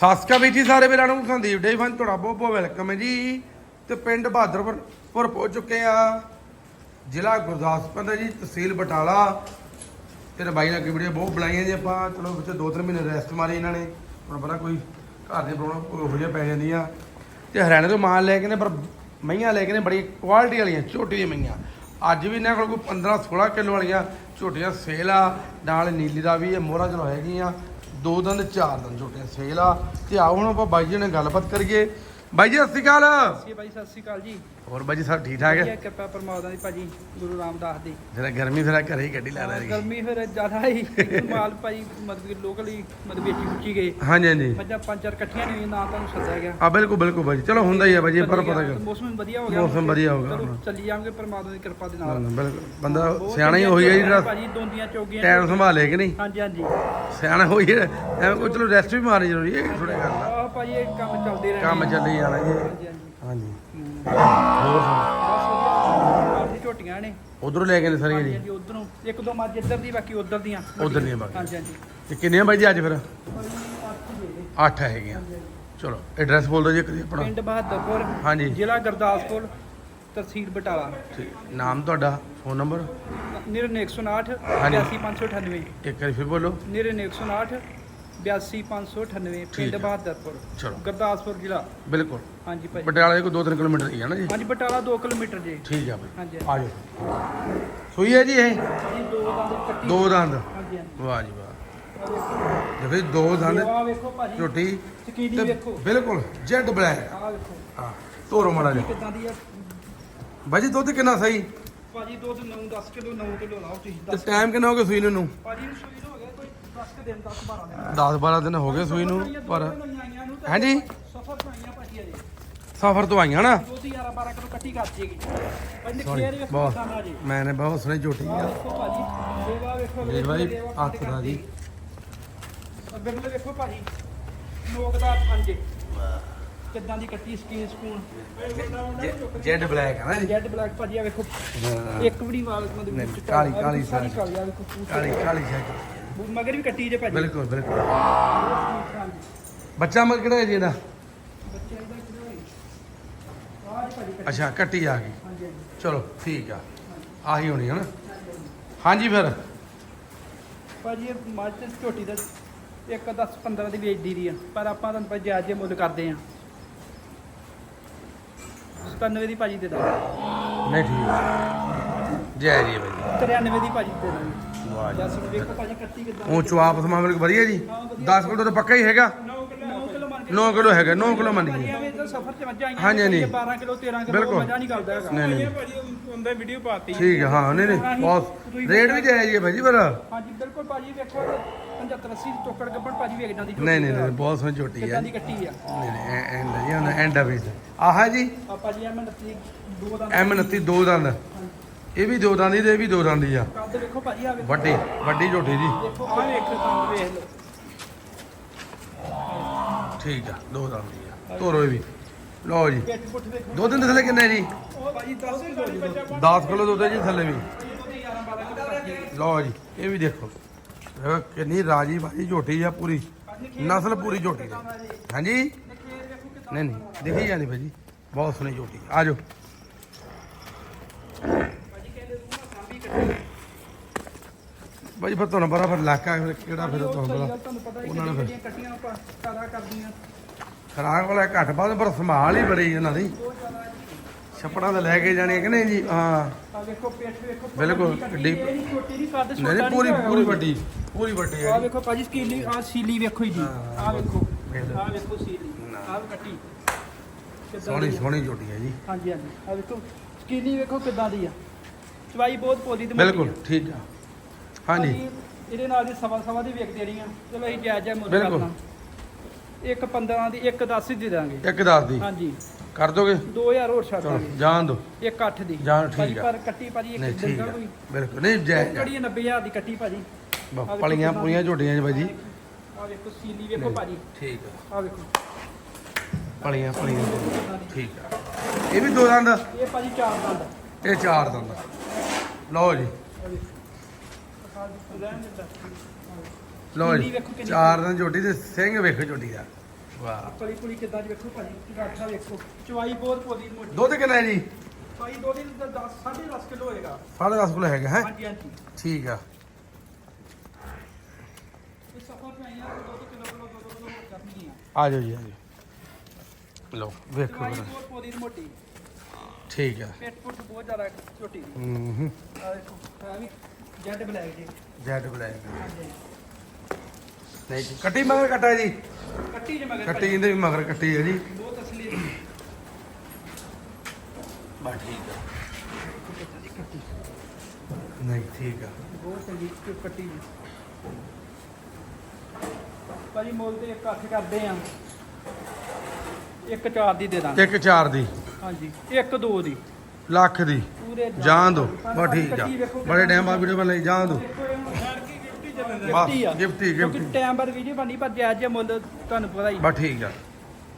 ਸਾਸਕਾ ਵਿੱਚ ਹੀ ਸਾਰੇ ਵੀਰਾਂ ਨੂੰ ਸੰਦੀਪ ਡੇ ਫਨ ਤੁਹਾਡਾ ਬਹੁਤ ਬਹੁਤ ਵੈਲਕਮ ਹੈ ਜੀ। ਤੇ ਪਿੰਡ ਬਹਾਦਰਪੁਰ ਪਹੁੰਚ ਚੁੱਕੇ ਆ। ਜ਼ਿਲ੍ਹਾ ਗੁਰਦਾਸਪੁਰ ਦਾ ਜੀ, ਤਹਿਸੀਲ ਬਟਾਲਾ। ਤੇਰੇ ਬਾਈ ਨਾਲ ਵੀਡੀਓ ਬਹੁਤ ਬਣਾਈਆਂ ਜੀ ਆਪਾਂ। ਚਲੋ ਵਿੱਚ ਦੋ ਤਿੰਨ ਮਹੀਨੇ ਰੈਸਟ ਮਾਰੀ ਇਹਨਾਂ ਨੇ। ਹੁਣ ਪਤਾ ਕੋਈ ਘਰ ਦੀ ਪ੍ਰੋਬਲਮ ਕੋਈ ਹੋ ਜਿਹਾ ਪੈ ਜਾਂਦੀਆਂ। ਤੇ ਹਰਿਆਣੇ ਤੋਂ ਮਾਲ ਲੈ ਕੇ ਨੇ, ਪਰ ਮਈਆਂ ਲੈ ਕੇ ਨੇ ਬੜੀ ਕੁਆਲਿਟੀ ਵਾਲੀਆਂ ਝੋਟੀ ਦੀਆਂ ਮਈਆਂ। ਅੱਜ ਵੀ ਇਹਨਾਂ ਕੋਲ ਕੋਈ 15 16 ਕਿਲੋ ਵਾਲੀਆਂ ਝੋਟੀਆਂ ਸੇਲ ਆ। ਨਾਲ ਨੀਲੀ ਦਾ ਵੀ, ਇਹ ਮੋਹਰਾ ਚਲੋ ਹੈਗੀਆਂ ਦੋ ਦੰਦ ਚਾਰ ਦੰਦ ਝੋਟੀਆਂ ਸੇਲ ਆ। ਤੇ ਆਓ ਹੁਣ ਆਪਾਂ ਬਾਈ ਜੀ ਨਾਲ ਗੱਲਬਾਤ ਕਰੀਏ। ਬਾਈ ਜੀ, ਸਤਿ ਸ਼੍ਰੀ ਅਕਾਲ। ਸੀ ਸਤਿ ਸ਼੍ਰੀ ਅਕਾਲ ਜੀ। ਹੋਰ ਬਾਈ ਜੀ ਸਭ ਠੀਕ ਠਾਕ ਵਧੀਆ ਹੈ ਕਿਰਪਾ ਪਰਮਾਤਮਾ ਦੀ ਭਾਜੀ ਗੁਰੂ ਰਾਮਦਾਸ ਦੀ। ਜਰਾ ਗਰਮੀ ਫਿਰ ਘਰੇ ਹੀ ਗੱਡੀ ਲਾ ਰਹੀ ਗਰਮੀ ਫਿਰ ਜ਼ਿਆਦਾ ਹੀ। ਮਾਲ ਭਾਈ ਮਤਲਬ ਲੋਕਲੀ ਮਤਲਬ ਵੇਚੀ ਫੁੱਚੀ ਗਏ। ਹਾਂਜੀ ਹਾਂਜੀ। ਮੱਝਾਂ ਪੰਜ ਚਾਰ ਇਕੱਠੀਆਂ ਨਹੀਂ ਹੋਈਆਂ, ਨਾ ਤੁਹਾਨੂੰ ਸੱਦਿਆ ਗਿਆ। ਆ ਬਿਲਕੁਲ ਬਿਲਕੁਲ ਬਾਈ ਜੀ। ਚਲੋ ਹੁੰਦਾ ਹੀ ਆ ਬਾਈ ਜੀ ਪਰ ਪਤਾ ਕਰ ਮੌਸਮ ਵਧੀਆ ਹੋ ਗਿਆ। ਮੌਸਮ ਵਧੀਆ ਹੋ ਗਿਆ, ਚਲੋ ਹਾਂ। ਚੱਲੀ ਜਾਵਾਂਗੇ ਪਰਮਾਤਮਾ ਦੀ ਕਿਰਪਾ ਦੇ ਨਾਲ। ਬਿਲਕੁਲ। ਬੰਦਾ ਬਹੁਤ ਸਿਆਣਾ ਹੀ ਹੋਈ ਹੈ ਜਿਹੜਾ ਭਾਜੀ ਦੋਂਦੀਆਂ ਚੌਗੀਆਂ ਟਾਈਮ ਸੰਭਾਲੇ ਕਿ ਨਹੀਂ? ਹਾਂਜੀ ਹਾਂਜੀ। ਸਿਆਣਾ ਹੋਈ ਹੈ ਐਵੇਂ ਕੋਈ ਚਲੋ ਰੈਸਟ ਵੀ ਮਾਰਨੀ ਜ਼ਰੂਰੀ ਹੈ ਥੋੜਾ ਗੱਲ ਆ। ਆਹ ਭਾਜੀ ਇਹ ਕੰਮ ਚੱਲਦੇ ਰਹਿੰਦੇ ਕੰਮ ਚੱਲੀ ਜਾਣਾ ਜੀ। ਹਾਂਜੀ ਹਾਂਜੀ। ਆਪਣੀ ਝੋਟੀਆਂ ਨੇ। ਉਧਰੋਂ ਲੈ ਕੇ ਨੇ ਸਾਰੀਆਂ ਜੀ। ਹਾਂਜੀ ਉਧਰੋਂ। ਇੱਕ ਦੋ ਮੱਝ ਇੱਧਰ ਦੀ ਬਾਕੀ ਉਧਰ ਦੀਆਂ। ਉੱਧਰ ਦੀਆਂ ਬਾਕੀ। ਹਾਂਜੀ ਹਾਂਜੀ। ਤੇ ਕਿੰਨੀਆਂ ਬਾਈ ਜੀ ਅੱਜ ਫਿਰ? ਅੱਠ ਦੇ ਦੇ 8 ਹੈਗੀਆਂ। ਚਲੋ ਐਡਰੈਸ ਬੋਲ ਦਿਓ ਜੀ ਕਰੀ ਆਪਣਾ। ਪਿੰਡ ਬਹਾਦਰਪੁਰ ਹਾਂਜੀ। ਜ਼ਿਲ੍ਹਾ ਗੁਰਦਾਸਪੁਰ ਤਹਿਸੀਲ ਬਟਾਲਾ। ਠੀਕ। ਨਾਮ ਤੁਹਾਡਾ ਫੋਨ ਨੰਬਰ? ਨਿਰਨ 159 ਹਾਂਜੀ। 82598 ਇੱਕ ਵਾਰੀ ਫਿਰ ਬੋਲੋ। ਨਿਰਨ 159 82598 ਠੀਕ ਪਿੰਡ ਹੈ। ਬਹਾਦਰਪੁਰ ਚਲੋ। ਗੁਰਦਾਸਪੁਰ ਜ਼ਿਲ੍ਹਾ। ਬਿਲਕੁਲ। ਹਾਂਜੀ ਭਾਈ ਪਟਿਆਲੇ ਕੋਲ 2-3 ਕਿਲੋਮੀਟਰ ਹੀ ਹੈ ਨਾ ਜੀ? ਹਾਂਜੀ ਬਟਾਲਾ 2 ਕਿਲੋਮੀਟਰ ਜੀ। ਠੀਕ ਆ ਬਾਈ ਹਾਂਜੀ। ਆ ਜਾਓ। ਸੂਈ ਹੈ ਜੀ ਇਹ? ਹਾਂਜੀ ਦੋ ਦੰਦ ਕੱਟੀ। ਦੋ ਦੰਦ। ਹਾਂਜੀ ਹਾਂਜੀ। ਵਾਹ ਜੀ ਵਾਹ। ਜੀ ਦੋ ਦੰਦ ਆਹ ਵੇਖੋ ਭਾਜੀ। ਝੋਟੀ ਸਕੀਨੀ ਤੇ ਵੇਖੋ। ਬਿਲਕੁਲ ਜੈਡ ਬਲੈਕ। ਆਹ ਵੇਖੋ। ਹਾਂ ਤੋਰੋ ਮਾੜਾ ਜੀ ਕਿਦਾਂ ਦੀ ਆ? ਬਾਜੀ ਦੁੱਧ ਕਿੰਨਾ ਸਹੀ? ਭਾਜੀ ਦੁੱਧ 9 10 ਕਿਲੋ 9 ਕਿਲੋ ਲਾਓ ਤੁਸੀਂ ਤੇ 10 ਟਾਈਮ ਕਿੰਨਾ ਹੋ ਗਿਆ ਸੂਈ ਨੂੰ 10 ਕੁ ਦਿਨ 10 12 ਦਿਨ 10-12 ਦਿਨ ਹੋ ਗਏ ਸੂਈ ਨੂੰ ਪਰ ਹਾਂਜੀ? ਸਫਰ ਤੋਂ ਆਈਆਂ ਭਾਜੀ ਅਜੇ ਸਫ਼ਰ ਤੋਂ ਆਈਆਂ ਨਾ ਦੁੱਧ 11 12 ਕਿਲੋ ਕੱਟੀ ਕਰ ਜੇਗੀ ਸੌਰੀ ਵੇਖੋ ਬਹੁਤ ਕਿਦਾਂ ਦਾ ਜੀ ਮੈਂ ਨੇ ਬਹੁਤ ਸੋਹਣੀ ਝੋਟੀ ਆ ਵੇਖੋ ਦੇਖ ਭਾਈ, ਹੱਥ ਦਾ ਜੀ। ਬਿਲਕੁਲ ਵੇਖੋ ਭਾਜੀ ਨੋਕ ਦਾ ਪੰਜੇ ਕਿੱਦਾਂ ਦੀ ਕੱਟੀ ਸਕੀਨ ਸਕੂਨ ਜੈਡ ਬਲੈਕ ਹੈ ਨਾ ਜੀ ਜੈਡ ਬਲੈਕ ਭਾਜੀ ਆ ਵੇਖੋ। ਇੱਕ ਵੀ ਨਹੀਂ ਵਾਲ ਮਤਲਬ ਕਾਲੀ- ਕਾਲੀ ਸਾਰੀ ਸਾਰੀ। ਕਾਲੀ। ਕਾਲੀ ਸ਼ੈਕ ਮਗਰ ਵੀ ਕੱਟੀ ਜੇ ਭਾਜੀ। ਬਿਲਕੁਲ ਬਿਲਕੁਲ। ਹਾਂਜੀ। ਬੱਚਾ ਮਰ ਕਿਹੜਾ ਹੈ ਜੀ ਇਹਦਾ? ਬੱਚੇ ਇਹਦਾ ਕਿਹੜਾ ਹੋਈ ਆਹ ਜੀ ਭਾਜੀ ਕੱਟੀ। ਅੱਛਾ ਕੱਟੀ ਆ ਗਈ। ਹਾਂਜੀ ਹਾਂਜੀ। ਚਲੋ ਠੀਕ ਆ। ਆਹੀ ਹੋਣੀ ਹੈ ਨਾ? ਹਾਂਜੀ ਫਿਰ। ਭਾਜੀ ਇਹ ਮੱਝ ਤੇ ਝੋਟੀ ਦਾ ਇੱਕ 10 15 ਦੀ ਵੇਚਦੀ ਦੀ ਆ ਪਰ ਆਪਾਂ ਤੁਹਾਨੂੰ ਭਾਜੀ ਜਾਇਜ਼ ਜਿਹੇ ਮੁੱਲ ਕਰਦੇ ਆ। 97 ਦੀ ਭਾਜੀ ਦੇ ਦਾਂਗੇ। ਨਹੀਂ ਠੀਕ। ਜੈ ਜੀ ਬਾਈ। 93 ਦੀ ਭਾਜੀ ਦੇ ਦਾਂਗੇ। ਵਾਹ ਜੀ। ਜੱਸ ਵੇਖੋ ਭਾਜੀ ਕੱਟੀ ਕਿੱਦਾਂ ਉਹ ਚੁਆਪ ਸਮਾਂ ਵਧੀਆ ਜੀ। 10 ਕਿਲੋ ਤਾਂ ਪੱਕਾ ਹੀ ਹੈਗਾ। 9 ਕਿਲੋ ਮੰਨ ਕੇ 9 ਕਿਲੋ ਹੈਗਾ 9 ਕਿਲੋ ਮੰਨ ਭਾਜੀ ਗਈ ਐਵੇਂ ਤਾਂ ਸਫ਼ਰ ਤੇ ਮੱਝਾਂ ਆਈਆਂ ਹਾਂਜੀ, ਹਾਂਜੀ। 12 ਕਿਲੋ 13 ਕਿਲੋ ਬਿਲਕੁਲ। ਮੱਝਾਂ ਨਹੀਂ ਕਰਦਾ ਹੈਗਾ। ਨਹੀਂ ਨਹੀਂ। ਭਾਜੀ ਉਹਦਾ ਵੀਡੀਓ ਪਾਤੀ। ਠੀਕ ਹੈ ਹਾਂ ਨਹੀਂ ਨਹੀਂ ਬਹੁਤ ਰੇਟ ਵੀ ਜਾਇਜ਼ ਹੀ ਹੈ ਭਾਈ ਜੀ ਪਰ ਹਾਂਜੀ ਬਿਲਕੁਲ ਭਾਜੀ ਵੇਖੋ 75 80 ਟੋਕੜ ਗੱਬਣ ਭਾਜੀ ਵੇਖ ਜਾਂਦੀ ਝੋਟੀ ਨਹੀਂ ਨਹੀਂ ਦਾ। ਨਹੀਂ ਬਹੁਤ ਸੋਹਣੀ ਝੋਟੀ ਹੈ ਕਿੱਦਾਂ ਦੀ ਕੱਟੀ ਆ। ਨਹੀਂ ਨਹੀਂ ਐਂਡ ਜੀ ਉਹਨੇ ਐਂਡ ਆ ਵੀ। ਆਹ ਜੀ। ਆ ਭਾਜੀ ਐਮ ਨੱਤੀ ਦੋ ਦਾ ਐਮ 29 ਦੋ ਦੰਦ। ਇਹ ਵੀ ਦੋ ਦੰਦ ਦੀ ਤੇ ਇਹ ਵੀ ਦੋ ਦੰਦ ਦੀ ਆ। ਕੱਦ ਵੇਖੋ ਭਾਜੀ ਆ ਵੇਖੋ। ਵੱਡੀ ਵੱਡੀ ਝੋਟੀ ਜੀ। ਦੇਖੋ ਆ ਵੇਖੋ ਦੰਦ ਵੇਖ ਲਓ। ਠੀਕ ਆ ਦੋ ਦੰਦ ਦੀ ਆ। ਇਹ ਵੀ। ਲਓ ਜੀ। ਪਿੱਠ ਪੁੱਠ ਵੇਖੋ ਦੋ ਦਿਨ ਥੱਲੇ ਕਿੰਨੇ ਜੀ? ਉਹ ਭਾਜੀ 10 ਕਿਲੋ ਦੀ ਦੁੱਧ। 10 ਕਿਲੋ ਦੁੱਧ ਹੈ ਜੀ ਥੱਲੇ ਵੀ। 11 12 ਕਿਲੋ ਕੱਟੀ ਲਓ ਜੀ ਇਹ ਵੀ ਦੇਖੋ। ਦੇਖੋ ਕਿੰਨੀ ਰਾਜੀ ਬਾਜੀ ਝੋਟੀ ਆ ਪੂਰੀ। ਨਸਲ ਪੂਰੀ ਝੋਟੀ ਦੀ ਹਾਂਜੀ? ਨਹੀਂ ਨਹੀਂ ਦਿਖੀ ਜਾਂਦੀ ਭਾਜੀ। ਬਹੁਤ ਸੋਹਣੀ ਝੋਟੀ ਆ। ਭਾਜੀ ਫਿਰ ਤੁਹਾਨੂੰ ਪਤਾ ਫਿਰ ਇਲਾਕਾ ਫਿਰ ਕਿਹੜਾ ਫਿਰ ਤੁਹਾਨੂੰ ਪਤਾ। ਉਹਨਾਂ ਨੇ ਫਿਰ- ਕੱਟੀਆਂ ਆਪਾਂ ਕਾਰਾ ਕਰਦੀਆਂ। ਖਰਾਕ ਵਾਲਾ ਘੱਟ ਬਾਅਦ ਪਰ ਸੰਭਾਲ ਹੀ ਬੜੀ ਇਹਨਾਂ ਦੀ। ਛੱਪੜਾਂ ਤੇ ਲੈ ਕੇ ਜਾਣੀ ਕਿ ਨਹੀਂ ਜੀ? ਹਾਂ। ਆ ਵੇਖੋ ਪਿੱਠ ਵੇਖੋ ਬਿਲਕੁਲ, ਕਿੱਡੀ- ਛੋਟੀ ਨਹੀਂ ਕੱਦ ਨਹੀਂ ਛੋਟਾ ਨਹੀਂ ਪੂਰੀ ਪੂਰੀ। ਵੱਡੀ ਪੂਰੀ ਵੱਡੀ ਆ ਵੇਖੋ ਭਾਜੀ ਸਕੀਲੀ ਆ ਸੀਲੀ ਵੇਖੋ ਜੀ। ਆ ਵੇਖੋ। ਆ ਵੇਖੋ ਸੀਲੀ। ਆ ਕੱਟੀ ਸੋਹਣੀ ਦੀ? ਸੋਹਣੀ ਝੋਟੀ ਹੈ ਜੀ। ਹਾਂਜੀ ਹਾਂਜੀ। ਆ ਵੇਖੋ ਸਕੀਲੀ ਵੇਖੋ ਕਿੱਦਾਂ ਦੀ ਆ। ਚਵਾਈ ਬਹੁਤ ਪੋਲੀ ਤੇ ਮੋਟੀ ਬਿਲਕੁਲ ਆ। ਠੀਕ ਆ। ਹਾਂਜੀ। ਇਹਦੇ ਨਾਲ ਦੀ ਸਵਾ ਸਵਾ ਦੀ ਵੇਖ ਦੇਣੀ ਆ ਚਲੋ ਅਸੀਂ ਜਾਇਜ਼ ਜਾਇਜ਼ ਮੁੱਲ ਬਿਲਕੁਲ। ਕਰਨਾ। ਇੱਕ 15 ਦੀ ਇੱਕ 10 ਦੀ ਦੇ ਦਾਂਗੇ। ਇੱਕ ਦੱਸ ਦੀ। ਹਾਂਜੀ। ਕਰ ਦੋਗੇ? 2000 ਹੋਰ ਛੱਡ ਚਲੋ ਦਾਂਗੇ ਜਾਣ ਦੋ। ਇੱਕ 8 ਦੀ। ਜਾਣ ਠੀਕ ਭਾਜੀ, ਆ। ਪਰ ਕੱਟੀ ਭਾਜੀ ਇੱਕ ਠੀਕ ਦਿਨ ਆ। ਹੋਈ ਬਿਲਕੁਲ। ਨਹੀਂ ਜੈ ਕੜੀ 90000 ਦੀ ਕੱਟੀ ਭਾਜੀ। ਪਲੀਆਂ ਪੂਰੀਆਂ ਝੋਟੀਆਂ ਜੀ ਬਾਜੀ ਆ ਵੇਖੋ ਸੀਲੀ ਵੇਖੋ ਭਾਜੀ। ਠੀਕ ਆ। ਆ ਵੇਖੋ। ਪਲੀਆਂ ਪਲੀਆਂ। ਠੀਕ ਆ। ਇਹ ਵੀ ਦੋ ਦੰਦ? ਇਹ ਭਾਜੀ ਚਾਰ ਦੰਦ। ਇਹ ਚਾਰ ਦੰਦ। ਲਓ ਜੀ। ਲਓ ਜੀ ਚਾਰ ਦੰਦ ਝੋਟੀ ਤੇ ਸਿੰਘ ਵੇਖੋ ਝੋਟੀ ਦਾ। ਵਾਹ। ਕਲੀ ਕੁਲੀ ਕਿੱਦਾਂ ਦੀ ਵੇਖੋ ਭਾਜੀ ਗਾਠਾ ਵੇਖੋ। ਚਵਾਈ ਬਹੁਤ ਪੋਦੀ ਮੋਟੀ। ਦੁੱਧ ਕਿੰਨਾ ਹੈ ਜੀ? ਭਾਈ ਦੋ ਦਿਨ ਦਾ 10 10.5 ਕਿਲੋ ਹੋਏਗਾ। ਸਾਢੇ ਦਸ ਕਿਲੋ ਹੈਗਾ ਹੈ? ਹਾਂਜੀ ਹਾਂਜੀ। ਠੀਕ ਆ। ਆ। ਜਾਓ ਜੀ ਆ ਜਾਓ। ਲਓ ਵੇਖੋ। ਚਵਾਈ ਜਰਾ। ਬਹੁਤ ਪੋਦੀ ਮੋਟੀ। ਠੀਕ ਆ। ਪੇਟ ਪੁੱਟ ਬਹੁਤ ਜ਼ਿਆਦਾ ਛੋਟੀ ਹੂੰ ਹੂੰ ਆ ਦੇਖੋ ਆ ਵੀ ਜੈਡ ਬਲੈਕ ਜੀ। ਜੈਡ ਬਲੈਕ ਹਾਂਜੀ। ਨਹੀਂ ਜੀ, ਕੱਟੀ ਮਗਰ ਕੱਟਾ ਜੀ। ਕੱਟੀ ਜੇ ਮਗਰ ਕੱਟੀ ਇਹਦੇ ਵੀ ਮਗਰ ਕੱਟੀ ਹੈ ਜੀ। ਬਹੁਤ ਅਸਲੀ ਹੈ ਬਾ ਠੀਕ ਆ। ਜੀ ਕੱਟੀ ਨਹੀਂ ਠੀਕ ਆ। ਬਹੁਤ ਚੰਗੀ ਕਿ ਕੱਟੀ ਜੀ। ਭਾਜੀ ਮੁੱਲ ਤੇ ਇੱਕ ਹੱਥ ਕਰਦੇ ਆ। ਇੱਕ ਚਾਰ ਦੀ ਦੇ ਦਾਂਗੇ। ਇੱਕ ਚਾਰ ਦੀ। ਹਾਂਜੀ ਇੱਕ ਦੋ ਦੀ। ਲੱਖ ਦੀ। ਪੂਰੇ ਜਾਣ ਦੋ। ਬਾ ਠੀਕ ਆ। ਬੜੇ ਟਾਈਮ ਬਾਅਦ ਵੀਡੀਓ ਬਣ ਲਈ ਜਾਣ ਦੋ। ਗਿਫਟੀ ਗਿਫਟੀ ਆ। ਗਿਫਟੀ, ਕਿਉਂਕਿ ਗਿਫਟੀ। ਟਾਈਮ ਬਾਅਦ ਵੀਡੀਓ ਬਣੀ ਪਰ ਜਾਇਜ਼ ਜਿਹਾ ਮੁੱਲ ਤੁਹਾਨੂੰ ਪਤਾ ਹੀ। ਬਾ ਠੀਕ ਆ।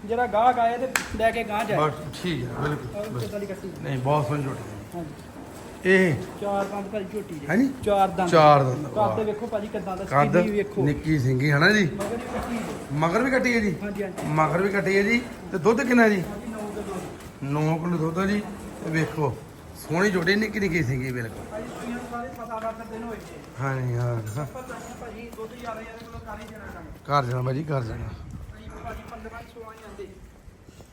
ਜਿਹੜਾ ਗਾਹਕ ਆਇਆ ਤੇ ਲੈ ਕੇ ਗਾਹ ਜਾਏ। ਬਸ ਠੀਕ ਆ ਆਹ ਬਿਲਕੁਲ। ਨਹੀਂ ਬਹੁਤ ਸੋਹਣੀ ਝੋਟੀ ਹੈ। ਹਾਂਜੀ। ਇਹ ਚਾਰ ਪੰਜ ਭਾਜੀ ਝੋਟੀ ਜੀ। ਹੈਨੀ? ਚਾਰ ਦੰਦ। ਚਾਰ ਦੰਦ। ਕੱਦ ਵੇਖੋ ਭਾਜੀ ਕਿੱਦਾਂ ਦਾ ਸਕਿੰਨੀ ਵੇਖੋ। ਨਿੱਕੀ ਸਿੰਗੀ ਹਨਾ ਜੀ? ਮਗਰ ਵੀ ਕੱਟੀ ਜੀ। ਮਗਰ ਵੀ ਕੱਟੀ ਹੈ ਜੀ? ਹਾਂਜੀ ਹਾਂਜੀ। ਮਗਰ ਵੀ ਕੱਟੀ ਹੈ ਜੀ? ਤੇ ਦੁੱਧ ਕਿੰਨਾ ਜੀ? 9 ਕਿਲੋ ਦੁੱਧ ਆ ਜੀ ਤੇ ਵੇਖੋ ਸੋਹਣੀ ਝੋਟੀ ਨਿੱਕੀ ਨਿੱਕੀ ਸਿੰਗੀ ਬਿਲਕੁਲ। ਭਾਜੀ ਹਾਂਜੀ ਹਾਂ ਹਾਂ। ਭਾਜੀ ਘਰ ਜਾਣਾ ਬਾਜੀ ਘਰ ਜਾਣਾ ਭਾਜੀ ਭਾਜੀ 15 16 ਹੀ ਆਂਦੇ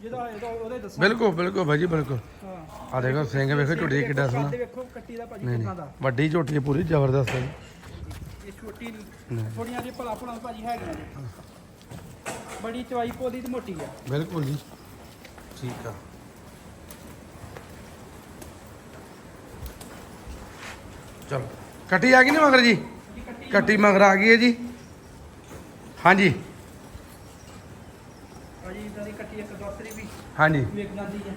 ਜਿਹਦਾ ਇਹਦਾ ਉਹਦੇ ਦੱਸੋ। ਬਿਲਕੁਲ ਬਿਲਕੁਲ ਬਾਜੀ ਬਿਲਕੁਲ। ਹਾਂ। ਆ ਦੇਖੋ ਸਿੰਘ ਵੇਖੋ ਝੋਟੀ ਕਿੱਡਾ ਸੋਹਣਾ। ਵੇਖੋ ਕੱਟੀ ਦਾ ਭਾਜੀ ਨਹੀਂ ਕਿੰਨਾ ਨਹੀਂ ਦਾ ਵੱਡੀ ਝੋਟੀ ਹੈ ਪੂਰੀ ਜ਼ਬਰਦਸਤ ਹੈ ਜੀ। ਇਹ ਛੋਟੀ ਨਹੀਂ। ਥੋੜੀਆਂ ਜਿਹੀ ਭਲਾ ਭਲਾ ਭਾਜੀ ਹੈਗੀਆਂ ਨੇ। ਬੜੀ ਚਵਾਈ ਪੋਦੀ ਤੇ ਮੋਟੀ ਆ। ਬਿਲਕੁਲ ਜੀ। ਠੀਕ ਆ। ਚਲੋ। ਕੱਟੀ ਆ ਗਈ ਨਾ ਮਗਰ ਜੀ? ਕੱਟੀ ਮਗਰ ਆ ਗਈ ਹੈ ਜੀ। ਹਾਂਜੀ। ਭਾਜੀ ਇਦਾਂ ਦੀ ਕੱਟੀ ਇੱਕ ਦਸਰੀ ਵੀ। ਹਾਂਜੀ। ਵੇਖ ਜਾਂਦੀ ਹੈ।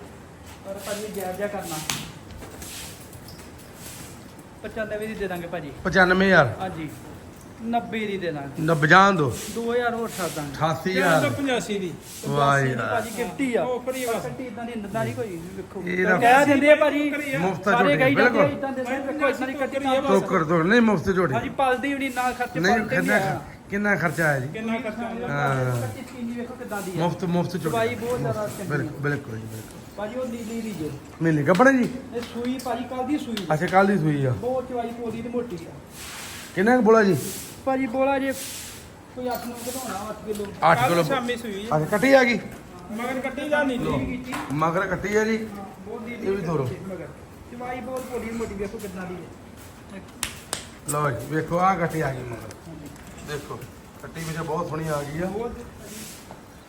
ਪਰ ਭਾਜੀ ਜਿਹਾ ਕਰਨਾ। 95 ਦੀ ਦੇ ਦਾਂਗੇ ਭਾਜੀ। 95000 ਹਾਂਜੀ। 90 ਦੀ ਦੇ ਦਾਂਗੇ। ਨਬਜਾਨ ਦੋ। 2000 ਹੋਰ ਛੱਡ ਦਾਂਗੇ। 88000 85 ਦੀ। ਵਾਹ ਯਾਰ ਭਾਜੀ ਗਿਫਟੀ ਆ। ਉਹ ਫਰੀ ਬਸ। ਕੱਟੀ ਇਦਾਂ ਦੀ ਨੰਦਾ ਨਹੀਂ ਕੋਈ ਵੇਖੋ। ਕਹਿ ਦਿੰਦੇ ਆ ਭਾਜੀ ਮੁਫਤ ਸਾਰੇ ਝੋਟੀ ਕਹੀ ਜਾਂਦੇ ਆ ਬਿਲਕੁਲ। ਇਦਾਂ ਦੇ ਵੇਖੋ ਇਦਾਂ ਦੀ ਕੱਟੀ ਨਾ ਟੋਕਰ ਤੋਂ ਨਹੀਂ ਮੁਫਤ ਝੋਟੀ ਭਾਜੀ ਪਲਦੀ ਵੀ ਨਹੀਂ ਨਾ ਖਰਚੇ ਨਹੀਂ ਪਲਦੇ ਕਿੰਨਾ ਆ। ਕਿੰਨਾ ਖਰਚਾ ਆਇਆ ਜੀ? ਕਿੰਨਾ ਖਰਚਾ ਹਾਂ। ਕੱਟੀ ਸਕੀਨੀ ਵੇਖੋ ਕਿਦਾਂ ਦੀ ਆ। ਮੁਫਤ ਮੁਫਤ ਦਵਾਈ ਝੋਟੀ ਬਹੁਤ ਜ਼ਿਆਦਾ ਚੰਗੀ ਆ। ਬਿਲਕੁਲ ਬਿਲਕੁਲ ਜੀ ਬਿਲਕੁਲ। ਭਾਜੀ ਉਹ ਨੀਲੀ ਦੀ ਜੇ। ਮਿਲਣੀ ਕੱਪੜੇ ਜੀ ਇਹ ਸੂਈ ਭਾਜੀ ਕੱਲ ਦੀ ਸੂਈ। ਅੱਛਾ ਕੱਲ ਦੀ ਸੂਈ ਆ। ਬਹੁਤ ਚਵਾਈ ਪੋਦੀ ਤੇ ਮੋਟੀ ਆ। ਕਿੰਨਾ ਕੁ ਬੋਲਾ ਜੀ? ਭਾਜੀ ਬੋਲਾ ਜੇ। ਕੋਈ 8 ਨੂੰ ਵਧਾਉਣਾ 8 ਕਿਲੋ। 8 ਕੱਲ੍ਹ ਕਿਲੋ। ਸ਼ਾਮੀ ਸੂਈ ਅੱਛਾ ਕੱਟੀ ਆ ਗਈ? ਮਗਰ ਕੱਟੀ ਦਾ ਨਹੀਂ ਜੀ ਕੀਤੀ। ਮਗਰ ਕੱਟੀ ਆ ਜੀ। ਬਹੁਤ ਇਹ ਵੀ। ਮਗਰ। ਚਵਾਈ ਬਹੁਤ ਪੋਦੀ ਮੋਟੀ ਵੇਖੋ ਕਿੰਨਾ ਦੀ ਹੈ। ਲਓ ਜੀ ਵੇਖੋ ਆ ਕੱਟੀ ਆ ਗਈ ਮਗਰ। ਦੇਖੋ ਕੱਟੀ ਵਿੱਚ ਬਹੁਤ ਸੋਹਣੀ ਆ ਗਈ ਆ। ਬਹੁਤ।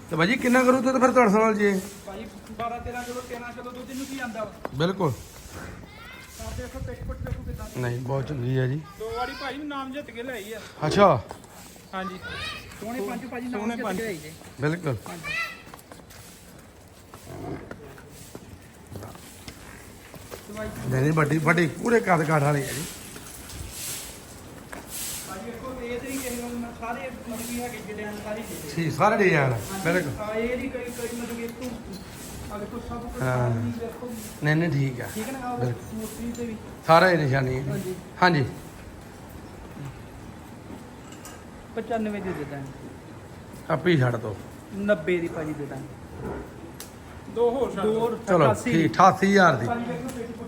ਤੇ ਭਾਜੀ ਕਿੰਨਾ ਕਰੂ ਤੇ ਫਿਰ ਤੁਹਾਡੇ ਨਾਲ ਜੀ? ਭਾਜੀ 12 13 ਕਿਲੋ 13 ਕਿਲੋ ਦੁੱਧ ਨੂੰ ਕੀ ਆਂਦਾ ਬਿਲਕੁਲ। ਨਹੀਂ ਬਹੁਤ ਚੰਗੀ ਆ ਜੀ। ਵਾਰੀ ਭਾਈ ਨੂੰ ਨਾਮ ਜਿੱਤ ਕੇ ਲਿਆਈ ਆ। ਅੱਛਾ। ਹਾਂਜੀ। ਸੋਹਣੇ ਪੰਜ ਭਾਜੀ ਨਾਮ ਸੋਹਣੇ ਜਿੱਤ ਪੰਜ। ਕੇ ਆਈ ਜੇ। ਬਿਲਕੁਲ। ਨਹੀਂ ਨਹੀਂ ਵੱਡੀ ਵੱਡੀ ਪੂਰੇ ਕੱਦ ਕਾਠ ਵਾਲੀ ਹੈ ਜੀ। ਭਾਜੀ ਵੇਖੋ ਇਹ ਤੇ ਨਹੀਂ ਕਿਸੇ ਨੂੰ ਮੈਂ ਸਾਰੇ ਮਤਲਬ ਕੀ ਹੈਗੇ ਜਿਹੜੇ ਹਨ ਸਾਰੇ ਜਿਹੜੇ ਠੀਕ ਸਾਰੇ ਡਿਜ਼ਾਈਨ ਬਿਲਕੁਲ। ਆ ਇਹ ਨਹੀਂ ਕਈ ਕਈ ਮਤਲਬ ਇਹ ਤੋਂ ਆ ਦੇਖੋ ਸਭ ਕੁਝ ਹਾਂ। ਸਾਰੀ ਦੇਖੋ। ਨਹੀਂ ਨਹੀਂ ਠੀਕ ਆ। ਠੀਕ ਹੈ ਨਾ ਆ ਬਿਲਕੁਲ। ਮੂਰਤੀ ਤੇ ਵੀ। ਸਾਰਾ ਨਿਸ਼ਾਨੀ ਹੈ ਹਾਂਜੀ। 95 ਦੀ ਦੇ ਦਾਂਗੇ। ਆਪੀ ਛੱਡ ਦੋ। 90 ਦੀ ਭਾਜੀ ਦੇ ਦਾਂਗੇ। ਦੋ ਹੋਰ ਛੱਡ ਦੋ। ਚਲੋ 88 ਠੀਕ 88000 ਦੀ।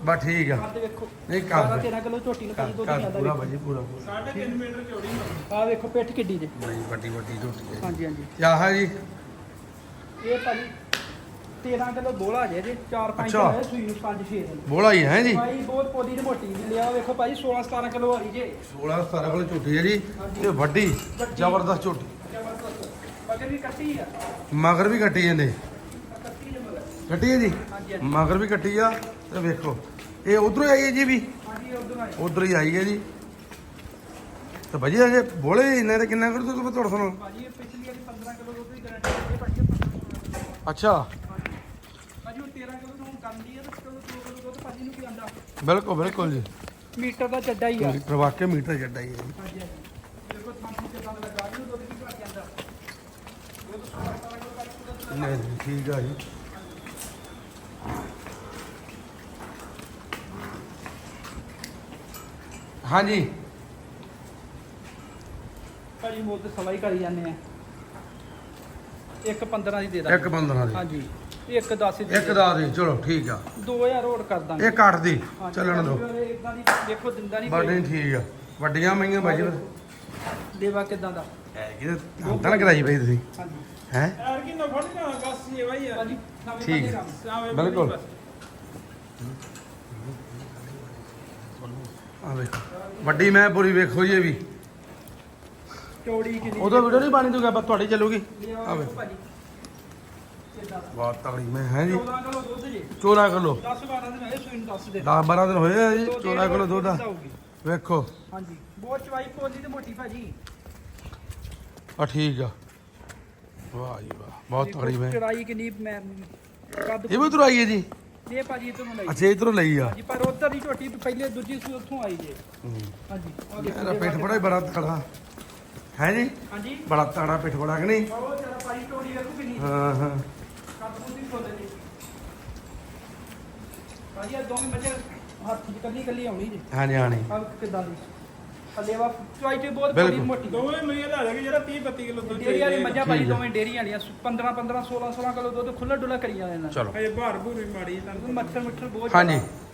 ਬਸ ਠੀਕ ਆ। ਕੱਦ ਵੇਖੋ ਨਹੀਂ ਸਾਰਾ ਕਰ 13 ਕਿਲੋ ਝੋਟੀ ਨੂੰ ਭਾਜੀ ਦੁੱਧ ਨਹੀਂ ਪੂਰਾ ਭਾਜੀ ਪੂਰਾ ਪੂਰਾ। ਸਾਢੇ ਤਿੰਨ ਮੀਟਰ ਚੌੜੀ ਮਗਰ ਆ ਵੇਖੋ ਪਿੱਠ ਕਿੱਡੀ ਜੇ ਬੜੀ ਵੱਡੀ ਵੱਡੀ ਝੋਟੀ ਹੈ। ਹਾਂਜੀ ਹਾਂਜੀ। ਕੀ ਆਹ ਜੀ? ਇਹ ਭਾਜੀ 13 ਕਿਲੋ ਬੋਲਾ ਜੇ ਜੇ 4 5 ਅੱਛਾ। ਹੈ ਸੂਈ ਨੂੰ 5 6 ਦਿਨ ਬੋਲਾ ਹੀ ਹੈ ਜੀ? ਭਾਈ ਬਹੁਤ ਪੋਦੀ ਤੇ ਮੋਟੀ ਲਿਆ ਵੇਖੋ ਭਾਜੀ 16 17 ਕਿਲੋ ਵਾਲੀ ਜੇ। 16 17 ਕੋਲ ਝੋਟੀ ਹੈ ਜੀ ਤੇ ਵੱਡੀ ਜ਼ਬਰਦਸਤ ਝੋਟੀ। ਜ਼ਬਰਦਸਤ। ਮਗਰ ਵੀ ਕੱਟੀ ਆ। ਮਗਰ ਵੀ ਕੱਟੀ ਜਾਂਦੇ ਕੱਟੀ ਜੇ ਮਗਰ। ਕੱਟੀ ਹੈ ਜੀ? ਹਾਂਜੀ ਹਾਂਜੀ। ਮਗਰ ਵੀ ਕੱਟੀ ਆ ਤੇ ਵੇਖੋ। ਇਹ ਉਧਰੋਂ ਆਈ ਹੈ ਜੀ ਵੀ? ਹਾਂਜੀ ਉਧਰ ਆਏ ਉਧਰ ਹੀ ਆਈ ਹੈ ਜੀ। ਤੇ ਭਾਜੀ ਬੋਲੇ ਇਹਨਾਂ ਦੇ ਕਿੰਨਾ ਕਰ ਤੂੰ ਤੁਹਾਡਾ ਸੁਣੋ ਭਾਜੀ ਇਹ ਪਿਛਲੀ ਵਾਲੀ 15 ਕਿਲੋ ਦੁੱਧ ਦੀ ਗਾਰੰਟੀ ਹੈ ਭਾਜੀ ਇਹ 15 ਕਿਲੋ ਅੱਛਾ ਭਾਜੀ ਉਹ 13 ਕਿਲੋ ਨੂੰ ਕਰਦੀ ਹੈ ਤੇ ਕਿਲੋ 2 ਕਿਲੋ ਦੁੱਧ ਭਾਜੀ ਨੂੰ ਕੀ ਆਂਦਾ ਬਿਲਕੁਲ ਬਿਲਕੁਲ ਜੀ। ਮੀਟਰ ਦਾ ਚੱਡਾ ਹੀ ਆ। ਪ੍ਰਵਾਕੇ ਮੀਟਰ ਜੱਡਾ ਹੀ ਹੈ ਜੀ। ਹਾਂਜੀ ਹਾਂਜੀ। ਦੇਖੋ ਤੁਹਾਨੂੰ ਕਿਦਾਂ ਲੱਗਾ ਜੀ ਦੁੱਧ ਕੀ ਘਟ ਜਾਂਦਾ? ਦੁੱਧ 16 17 ਕਿਲੋ ਕੱਢ ਕੇ ਨਹੀਂ ਨਹੀਂ, ਠੀਕ ਆ ਜੀ। ਹਾਂਜੀ। ਭਾਜੀ ਮੋਲ ਤੇ ਸਵਾਈ ਕਰੀ ਜਾਂਦੇ ਆ। ਇੱਕ 15 ਦੀ ਦੇ ਦਾਂਗੇ। ਇੱਕ 15 ਦੀ। ਹਾਂਜੀ। ਇੱਕ 10 ਦੀ ਇੱਕ ਦਾ ਦੀ ਚਲੋ ਠੀਕ ਆ। 2000 ਹੋਰ ਕਰ ਦਾਂਗੇ। ਇੱਕ 8 ਦੀ ਹਾਂਜੀ, ਚੱਲਣ ਦੋ ਇਦਾਂ ਦੀ ਦੇਖੋ ਦਿੰਦਾ ਨਹੀਂ ਬੜੀ ਠੀਕ ਆ। ਵੱਡੀਆਂ ਮਈਆਂ ਬਾਜੀ ਦੇਵਾ ਕਿਦਾਂ ਦਾ? ਹੈ ਕਿਤੇ ਤਾਂ ਕਰਾਈ ਬਈ ਤੁਸੀਂ। ਹਾਂਜੀ। ਹੈ? ਯਾਰ ਕੀ ਨਾ ਫੜਨਾ ਬਸ ਇਹ ਵਈ ਆ। ਭਾਜੀ ਨਵੇਂ ਠੀਕ ਬੰਦੇ ਹੈ। ਕੰਮ। ਸਾਵੇਂ ਬਿਲਕੁਲ। ਬਸ। ਆ ਵੇਖੋ ਵੱਡੀ ਮੈਂ ਪੂਰੀ ਵੇਖੋ ਜੀ ਇਹ ਵੀ। ਚੌੜੀ ਕਿੰਨੀ ਉਦੋਂ ਵੀਡੀਓ ਨਹੀਂ ਬਣੀ ਦੂਗਾ ਬਸ ਤੁਹਾਡੀ ਚੱਲੂਗੀ। ਲਿਆਓ ਆ ਵੇਖੋ। ਭਾਜੀ। ਕਿੱਦਾਂ ਦਾ? ਬਹੁਤ ਤਗੜੀ ਮੈਂ ਹੈ ਜੀ? 14 ਕਿਲੋ। ਦੁੱਧ ਜੀ 14 ਕਿਲੋ 10 12 ਦਿਨ ਹੋਏ ਸੂਈ ਨੂੰ ਦੱਸ ਦੇ 10 12 ਦਿਨ ਹੋਏ ਆ ਜੀ 14 ਕਿਲੋ ਦੁੱਧ ਆ। ਵੇਖੋ। ਹਾਂਜੀ। ਬਹੁਤ ਚਵਾਈ ਪੋਲੀ ਤੇ ਮੋਟੀ ਭਾਜੀ। ਆ ਠੀਕ ਆ। ਵਾਹ ਜੀ ਵਾਹ ਬਹੁਤ ਤਗੜੀ ਮੈਂ। ਚੜਾਈ ਕਿੰਨੀ ਮੈਂ ਕੱਦ ਇਹ ਵੀ ਉਧਰ ਆਈ ਹੈ ਜੀ? ਇਹ ਭਾਜੀ ਤੁਹਾਨੂੰ ਲਈ। ਅੱਛਾ ਇਧਰੋਂ ਲਈ ਆ। ਹਾਂਜੀ ਪਰ ਉੱਧਰ ਦੀ ਝੋਟੀ ਪਹਿਲੇ ਦੂਜੀ ਸੂ ਉੱਥੋਂ ਆਈ ਜੇ। ਹਾਂਜੀ ਆਹ ਦੇਖੋ ਜੇ ਪਿੱਠ ਬਾਕੀ- ਬੜਾ ਬੜਾ ਤਕੜਾ। ਹੈ ਜੀ? ਹਾਂਜੀ। ਬੜਾ ਤਗੜਾ ਪਿੱਠ ਬੜਾ ਕਿ ਨਹੀਂ? ਬਹੁਤ ਜ਼ਿਆਦਾ ਭਾਜੀ ਝੋਟੀ ਵੇਖੋ ਕਿੰਨੀ ਹਾਂ ਹਾਂ। ਖੋਲੇ ਭਾਜੀ ਦੋਵੇਂ ਮੱਝਾਂ ਹੱਥ 'ਚ ਕੱਲੀ ਕੱਲੀ ਆਉਣੀ ਜੀ। ਹਾਂਜੀ ਹਾਂਜੀ। ਆਹ ਕਿਦਾਂ ਦੀ। ਹਲੇਵਾ ਚਵਾਈ ਤੇ ਬਹੁਤ ਬੜੀ ਬਿਲਕੁਲ। ਮੋਟੀ। ਦੋਵੇਂ ਮਈਆਂ ਲੈ ਜਾਗੇ ਜਿਹੜਾ 30 32 ਕਿਲੋ ਦੁੱਧ ਡੇਰੀ ਵਾਲੀ ਮੱਝਾਂ ਭਾਜੀ ਠੀਕ ਆ। ਦੋਵੇਂ ਡੇਰੀ ਵਾਲੀਆਂ। 15 15 16 16 ਕਿਲੋ ਦੁੱਧ ਖੁੱਲਾ ਡੁੱਲਾ ਕਰੀ ਜਾਂਦੇ ਨੇ। ਚਲੋ। ਹਜੇ ਭਾਰ ਭੂਰ ਵੀ ਮਾੜੀ ਤੁਹਾਨੂੰ ਮੱਛਰ ਮੁੱਛਰ ਬਹੁਤ ਹਾਂਜੀ। ਜ਼ਿਆਦਾ।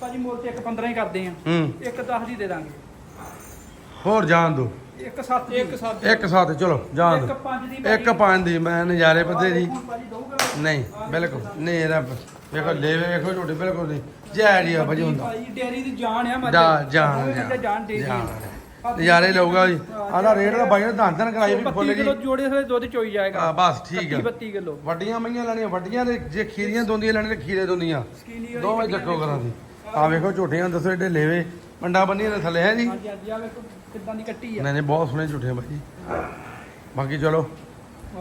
ਭਾਜੀ ਮੁੱਲ ਤੇ ਇੱਕ 15 ਹੀ ਕਰਦੇ ਆ। ਹੂੰ। ਇੱਕ 10 ਦੀ ਦੇ ਦਾਂਗੇ। ਹੋਰ ਜਾਣ ਦੋ ਇੱਕ 7 ਦੀ। ਇੱਕ ਸੱਤ ਇੱਕ ਸਾਥ ਚਲੋ ਜਾਣ ਇੱਕ ਦੋ 5 ਦੀ ਇੱਕ ਪੰਜ ਦੀ ਮੈਂ ਨਜ਼ਾਰੇ ਪੱਤੇ ਜੀ ਹੁਣ ਭਾਜੀ ਦਊਗਾ। ਨਹੀਂ ਬਿਲਕੁਲ ਨਹੀਂ ਇਹਦਾ ਵੇਖੋ ਲੈ ਵੇਖੋ ਝੋਟੇ ਬਿਲਕੁਲ ਨਹੀਂ। ਜੈ ਜੀ ਆ ਭਾਜੀ ਹੁੰਦਾ। ਭਾਜੀ ਡੇਰੀ ਦੀ ਜਾਨ ਆ ਮੱਝ ਜਾ ਜਾਣ ਡੇਰੀ ਜਾਣ। ਨਜ਼ਾਰੇ ਲਊਗਾ ਜੀ। ਆਦਾ ਰੇਟ ਦਾ ਬਾਈ ਨੇ ਧੰਨ ਧੰਨ ਕਰਾਈ ਵੀ 32 ਫੁੱਲ ਜੀ। ਕਿਲੋ ਜੋੜੇ ਹੋਏ ਦੁੱਧ ਚੋਈ ਜਾਏਗਾ। ਹਾਂ ਬਸ ਠੀਕ ਆ। 32 ਕਿਲੋ। ਵੱਡੀਆਂ ਮਈਆਂ ਲੈਣੀਆਂ ਵੱਡੀਆਂ ਤੇ ਜੇ ਖੀਰੀਆਂ ਦੋਂਦੀਆਂ ਲੈਣੀਆਂ ਤੇ ਖੀਰੇ ਦੋਂਦੀਆਂ। ਸਕੀਨੀ ਵਾਲੀ ਦੋਵੇਂ ਚੱਕੋ ਕਰਾਂ ਦੀ ਆ ਵੇਖੋ ਝੋਟੀਆਂ ਦੱਸੋ ਏਡੇ ਲੈਵੇ। ਮੰਡਾ ਬੰਨੀਆਂ ਦੇ ਥੱਲੇ ਹੈ ਜੀ। ਹਾਂਜੀ ਹਾਂਜੀ ਆ ਵੇਖੋ। ਕਿੱਦਾਂ ਦੀ ਕੱਟੀ ਆ? ਨਹੀਂ ਨਹੀਂ ਬਹੁਤ ਸੋਹਣੇ ਝੂਠੇ ਬਾਕੀ ਚਲੋ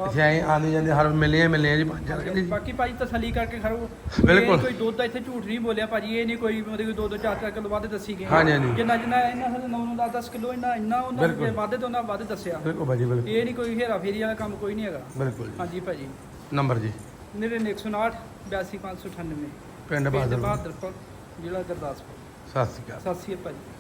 ਇੱਥੇ ਆਏ ਆਉਂਦੇ ਜਾਂਦੇ ਹਰ ਮਿਲੇ ਮਿਲੇ ਜੀ ਪੰਜ ਚਾਰ ਕਿ ਬਾਕੀ ਭਾਜੀ ਤਸੱਲੀ ਕਰਕੇ ਖੜੋ। ਬਿਲਕੁਲ। ਕੋਈ ਦੁੱਧ ਦਾ ਇੱਥੇ ਝੂਠ ਨਹੀਂ ਬੋਲਿਆ ਭਾਜੀ ਇਹ ਨਹੀਂ ਕੋਈ ਮਤਲਬ ਕਿ ਦੋ ਦੋ ਚਾਰ ਚਾਰ ਕਿਲੋ ਵੱਧ ਦੱਸੀ ਗਏ। ਹਾਂਜੀ, ਹਾਂਜੀ। ਜਿੰਨਾ ਜਿੰਨਾ ਇਹਨਾਂ ਸਾਡੇ 9 9 10 ਕਿਲੋ ਇੰਨਾ ਇੰਨਾ ਉਹਨਾਂ। ਦੇ ਵੱਧ ਤੋਂ ਉਹਨਾਂ ਵੱਧ ਦੱਸਿਆ। ਬਿਲਕੁਲ ਬਾਜੀ ਬਿਲਕੁਲ। ਇਹ ਨਹੀਂ ਕੋਈ ਹੇਰਾ ਫੇਰੀ ਵਾਲਾ ਕੰਮ ਕੋਈ ਨਹੀਂ ਹੈਗਾ। ਬਿਲਕੁਲ ਹਾਂਜੀ ਭਾਜੀ। ਨੰਬਰ ਜੀ। ਮੇਰੇ 159 82598 ਪਿੰਡ ਬਹਾਦਰਪੁਰ ਜ਼ਿਲ੍ਹਾ ਗੁਰਦਾਸਪੁਰ। ਸਤਿ ਸ਼੍ਰੀ ਅਕਾਲ। ਸਤਿ ਸ਼੍ਰੀ ਅਕਾਲ ਭਾਜੀ।